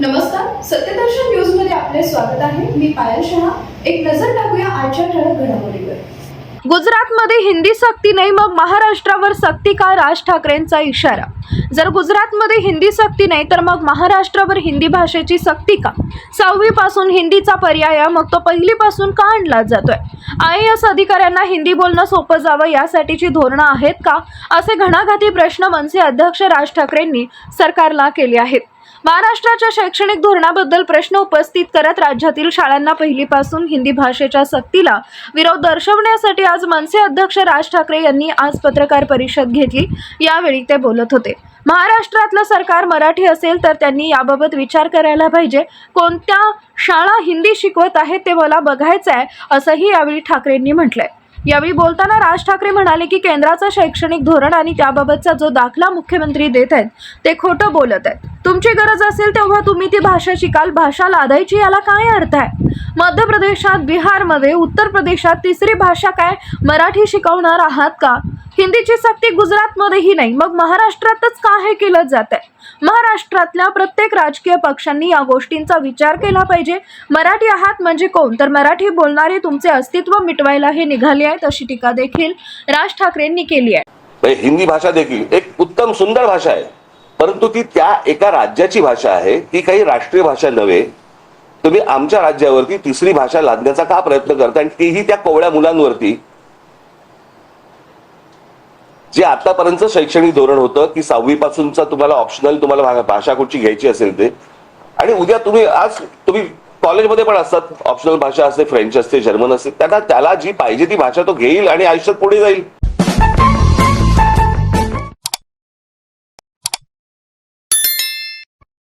नमस्कार. सत्यदर्शन न्यूजमध्ये आपले स्वागत आहे. मी पायल शहा. एक नजर टाकूया आजच्या ठळक घडामोडीवर. गुजरातमध्ये हिंदी सक्ती नाही मग महाराष्ट्रावर सक्ती का? राज ठाकरेंचा इशारा. जर गुजरातमध्ये हिंदी सक्ती नाही तर मग महाराष्ट्रावर हिंदी भाषेची सक्ती का? सहावीपासून हिंदीचा पर्याय मग तो पहिलीपासून का आणला जातोय? आय एस अधिकाऱ्यांना हिंदी बोलणं सोपं जावं यासाठीची धोरणं आहेत का? असे घणाघाती प्रश्न मनसे अध्यक्ष राज ठाकरेंनी सरकारला केले आहेत. महाराष्ट्राच्या शैक्षणिक धोरणाबद्दल प्रश्न उपस्थित करत राज्यातील शाळांना पहिलीपासून हिंदी भाषेच्या सक्तीला विरोध दर्शवण्यासाठी आज मनसे अध्यक्ष राज ठाकरे यांनी आज पत्रकार परिषद घेतली. यावेळी ते बोलत होते. महाराष्ट्रातलं सरकार मराठी असेल तर त्यांनी याबाबत विचार करायला पाहिजे. कोणत्या शाळा हिंदी शिकवत आहेत ते मला बघायचं आहे असंही यावेळी ठाकरेंनी म्हटलंय. यावेळी बोलताना राज ठाकरे म्हणाले की केंद्राचं शैक्षणिक धोरण आणि त्याबाबतचा जो दाखला मुख्यमंत्री देत आहेत ते खोटं बोलत आहेत. तुमची गरज असेल तेव्हा तुम्ही ती भाषा शिकाल. भाषा लादायची याला काय अर्थ आहे? मध्य प्रदेशात बिहारमध्ये उत्तर प्रदेशात तिसरी भाषा काय? मराठी शिकवणार आहात का? हिंदीची सक्ती गुजरातमध्येही नाही मग महाराष्ट्रातच का हे केलं जात आहे महाराष्ट्रातल्या प्रत्येक राजकीय पक्षांनी या गोष्टींचा विचार केला पाहिजे. मराठी आहात म्हणजे कोण? तर मराठी बोलणारे तुमचे अस्तित्व मिटवायला हे निघाले आहेत अशी टीका देखील राज ठाकरेंनी केली आहे. म्हणजे हिंदी भाषा देखील एक उत्तम सुंदर भाषा आहे. परंतु ती त्या एका राज्याची भाषा आहे ती काही राष्ट्रीय भाषा नव्हे. तुम्ही आमच्या राज्यावरती तिसरी भाषा लादण्याचा का प्रयत्न करता आणि तीही त्या कोवळ्या मुलांवरती जे आतापर्यंत शैक्षणिक धोरण होतं की सहावी पासूनचा तुम्हाला ऑप्शनल तुम्हाला भाषा कुठची घ्यायची असेल ते आणि उद्या तुम्ही आज तुम्ही कॉलेजमध्ये पण असतात ऑप्शनल भाषा असते फ्रेंच असते जर्मन असते त्यांना त्याला जी पाहिजे ती भाषा तो घेईल आणि आयुष्यात पुढे जाईल.